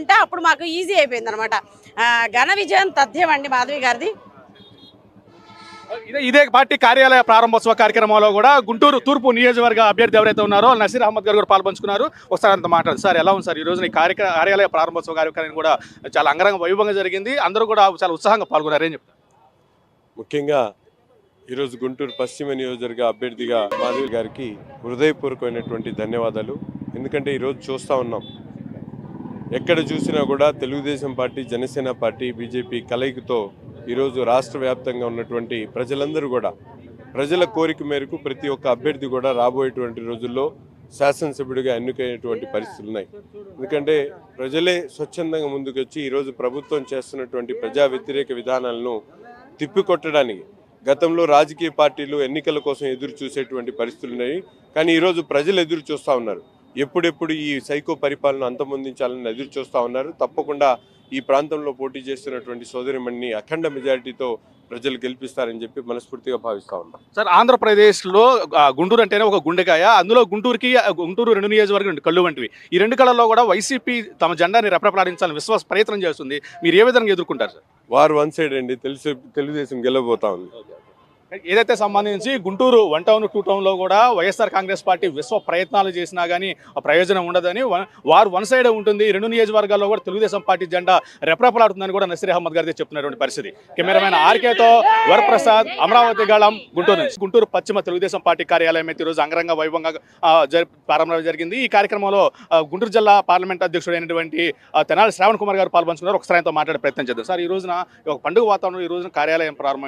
అంటే అప్పుడు మాకు ఈజీ అయిపోయింది అనమాట ఘన విజయం తథ్యం అండి మాధవి గారిది. ఇదే ఇదే పార్టీ కార్యాలయ ప్రారంభోత్సవ కార్యక్రమంలో కూడా గుంటూరు తూర్పు నియోజకవర్గ అభ్యర్థి ఎవరైతే ఉన్నారో నసీర్ అహ్మద్ గారు కూడా పాల్పంచుకున్నారు. ఒకసారి అంత మాట్లాడు సార్ ఎలా ఉంది సార్? ఈ రోజున ఈ కార్యక్ర కార్యాలయ ప్రారంభోత్సవ కార్యక్రమం కూడా చాలా అంగరంగ వైభవంగా జరిగింది. అందరూ కూడా చాలా ఉత్సాహంగా పాల్గొన్నారు. ఏం చెప్తారు? ముఖ్యంగా ఈరోజు గుంటూరు పశ్చిమ నియోజకవర్గ అభ్యర్థిగా మాధవి గారికి హృదయపూర్వకమైనటువంటి ధన్యవాదాలు. ఎందుకంటే ఈరోజు చూస్తూ ఉన్నాం. ఎక్కడ చూసినా కూడా Telugu Desam party Janasena party BJP కలయికతో ఈరోజు రాష్ట్ర వ్యాప్తంగా ఉన్నటువంటి ప్రజలందరూ కూడా ప్రజల కోరిక మేరకు ప్రతి ఒక్క అభ్యర్థి కూడా రాబోయేటువంటి రోజుల్లో శాసనసభ్యుడిగా ఎన్నికైనటువంటి పరిస్థితులు ఉన్నాయి. ఎందుకంటే ప్రజలే స్వచ్ఛందంగా ముందుకొచ్చి ఈరోజు ప్రభుత్వం చేస్తున్నటువంటి ప్రజా వ్యతిరేక విధానాలను తిప్పికొట్టడానికి గతంలో రాజకీయ పార్టీలు ఎన్నికల కోసం ఎదురు చూసేటువంటి పరిస్థితులు ఉన్నాయి. కానీ ఈరోజు ప్రజలు ఎదురు చూస్తూ ఉన్నారు. ఎప్పుడెప్పుడు ఈ సైకో పరిపాలన అంతమొందించాలని ఎదురు చూస్తూ ఉన్నారు. తప్పకుండా ఈ ప్రాంతంలో పోటీ చేస్తున్నటువంటి సోదరిమణిని అఖండ మెజారిటీతో ప్రజలు గెలిపిస్తారని చెప్పి మనస్ఫూర్తిగా భావిస్తా ఉన్నాం. సార్ ఆంధ్రప్రదేశ్లో గుంటూరు అంటేనే ఒక గుండెకాయ. అందులో గుంటూరుకి గుంటూరు రెండు నియోజకవర్గం కళ్ళు వంటివి. ఈ రెండు కళల్లో కూడా వైసీపీ తమ జెండాని రెప్రపలాడించాలని విశ్వాస ప్రయత్నం చేస్తుంది. మీరు ఏ విధంగా ఎదుర్కొంటారు సార్? వారు వన్ సైడ్ అండి. తెలుసు తెలుగుదేశం గెలవబోతా ఉంది. ఏదైతే సంబంధించి గుంటూరు వన్ టౌన్ టూ టౌన్లో కూడా వైఎస్ఆర్ కాంగ్రెస్ పార్టీ విశ్వ ప్రయత్నాలు చేసినా కానీ ఆ ప్రయోజనం ఉండదని వన్- వారు వన్ సైడ్ ఉంటుంది. రెండు నియోజకవర్గాల్లో కూడా తెలుగుదేశం పార్టీ జెండా రెప్రపలాడుతుందని కూడా నసీర్ అహ్మద్ గారి చెప్తున్నటువంటి పరిస్థితి. కెమెరామెన్ ఆర్కేతో వరప్రసాద్ అమరావతి గళం గుంటూరు నుంచి. గుంటూరు పశ్చిమ తెలుగుదేశం పార్టీ కార్యాలయం అయితే ఈరోజు అంగరంగ వైభవంగా ప్రారంభం జరిగింది. ఈ కార్యక్రమంలో గుంటూరు జిల్లా పార్లమెంట్ అధ్యక్షుడైనటువంటి తెనాలి శ్రావణ్ కుమార్ గారు పాల్పంచుకున్నారు. ఒకసారి ఆయనతో మాట్లాడే ప్రయత్నం చేద్దాం. సార్ ఈ రోజున ఒక పండుగ వాతావరణం ఈ రోజున కార్యాలయం ప్రారంభమైంది.